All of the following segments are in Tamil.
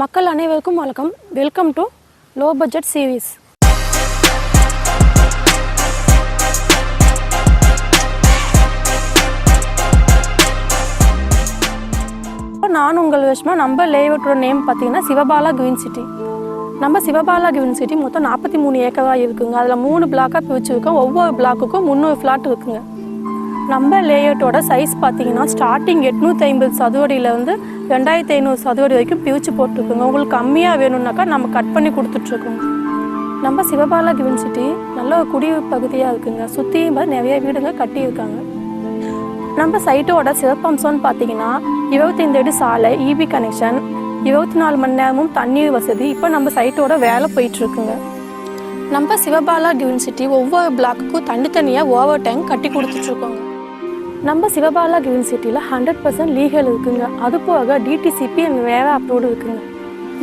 மக்கள் அனைவருக்கும் வணக்கம். Welcome to low budget series நான் உங்கள் விஷமா நம்ம லேஅவுட்டோட நேம் பார்த்தீங்கன்னா சிவபாலா கிரீன் சிட்டி நம்ம சிவபாலா கிவின் சிட்டி மொத்தம் நாற்பத்தி மூணு ஏக்கராக இருக்குங்க. அதில் மூணு பிளாக்காக பிரிச்சுருக்கோம். ஒவ்வொரு பிளாக்குக்கும் முந்நூறு ஃப்ளாட் இருக்குங்க. நம்ம லேயர்ட்டோட சைஸ் பார்த்தீங்கன்னா ஸ்டார்டிங் எட்நூற்றி ஐம்பது சதுவடியிலேருந்து ரெண்டாயிரத்தி ஐநூறு சதுவடி வரைக்கும் பிரித்து போட்டிருக்கோங்க. உங்களுக்கு கம்மியாக வேணும்னாக்கா நம்ம கட் பண்ணி கொடுத்துட்ருக்கோம் நம்ம சிவபாலா கிவன் சிட்டி நல்ல ஒரு குடி பகுதியாக இருக்குங்க சுற்றியும் நிறைய வீடுங்க கட்டியிருக்காங்க. நம்ம சைட்டோட சிறப்பம்சம்னு பார்த்தீங்கன்னா இருபத்தைந்து அடி சாலை இபி கனெக்ஷன் இருபத்தி நாலு மணி நேரமும் தண்ணீர் வசதி. இப்போ நம்ம சைட்டோட வேலை போயிட்டுருக்குங்க நம்ம சிவபாலா கிவன் ஒவ்வொரு பிளாக்குக்கும் தனித்தனியாக ஓவர் டேங்க் கட்டி கொடுத்துட்ருக்கோங்க. நம்ம சிவபாலா கிரீன் சிட்டியில் ஹண்ட்ரட் பர்சன்ட் லீகல் இருக்குங்க. அது போக டிடிசிபி அண்ட் வேறு அப்ரூவ்டு இருக்குங்க.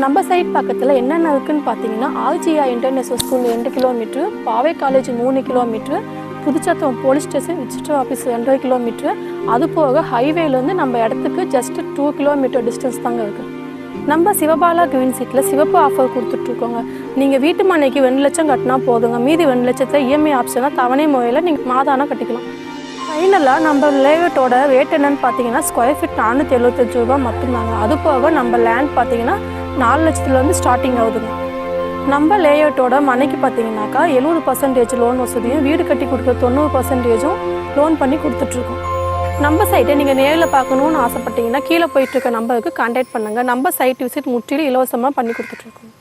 நம்ம சைட் பக்கத்தில் என்னென்ன இருக்குன்னு பார்த்தீங்கன்னா ஆர்ஜியா இன்டர்நேஷனல் ஸ்கூல் ரெண்டு கிலோமீட்ரு பாவை காலேஜ் மூணு கிலோமீட்ரு புதுச்சத்துவம் போலீஸ் ஸ்டேஷன் விசிட்டர் ஆஃபீஸ் ரெண்டரை கிலோமீட்ரு அது போக ஹைவேலேருந்து நம்ம இடத்துக்கு ஜஸ்ட் டூ கிலோமீட்டர் டிஸ்டன்ஸ் தாங்க இருக்குது நம்ம சிவபாலா கிரீன் சிட்டியில் சிவப்பு ஆஃபர் கொடுத்துட்ருக்கோங்க நீங்கள் வீட்டு மனைக்கு ரெண்டு லட்சம் கட்டினா போதுங்க. மீதி ரெண்டு லட்சத்தை இஎம்ஐ ஆப்ஷனாக தவணை முறையில் நீங்கள் மாதானா கட்டிக்கலாம். ஃபைனலாக நம்ம லேஅவுட்டோட ரேட் என்னன்னு பார்த்தீங்கன்னா ஸ்கொயர் ஃபீட் நானூற்றி எழுபத்தஞ்சு ரூபா மட்டும்தாங்க. அது போக நம்ம லேண்ட் பார்த்தீங்கன்னா நாலு லட்சத்துலேருந்து ஸ்டார்டிங் ஆகுதுங்க. நம்ம லேஅவுட்டோட மனைக்கு பார்த்தீங்கன்னாக்கா எழுபது பர்சன்டேஜ் லோன் வசதியும் வீடு கட்டி கொடுக்குற தொண்ணூறு பர்சன்டேஜும் லோன் பண்ணி கொடுத்துட்ருக்கோம். நம்ம சைட்டை நீங்கள் நேரில் பார்க்கணுன்னு ஆசைப்பட்டீங்கன்னா கீழே போயிட்டுருக்க நம்பருக்கு கான்டாக்ட் பண்ணுங்கள் நம்ம சைட் விசிட் முற்றிலும் இலவசமாக பண்ணி கொடுத்துட்ருக்கோம்.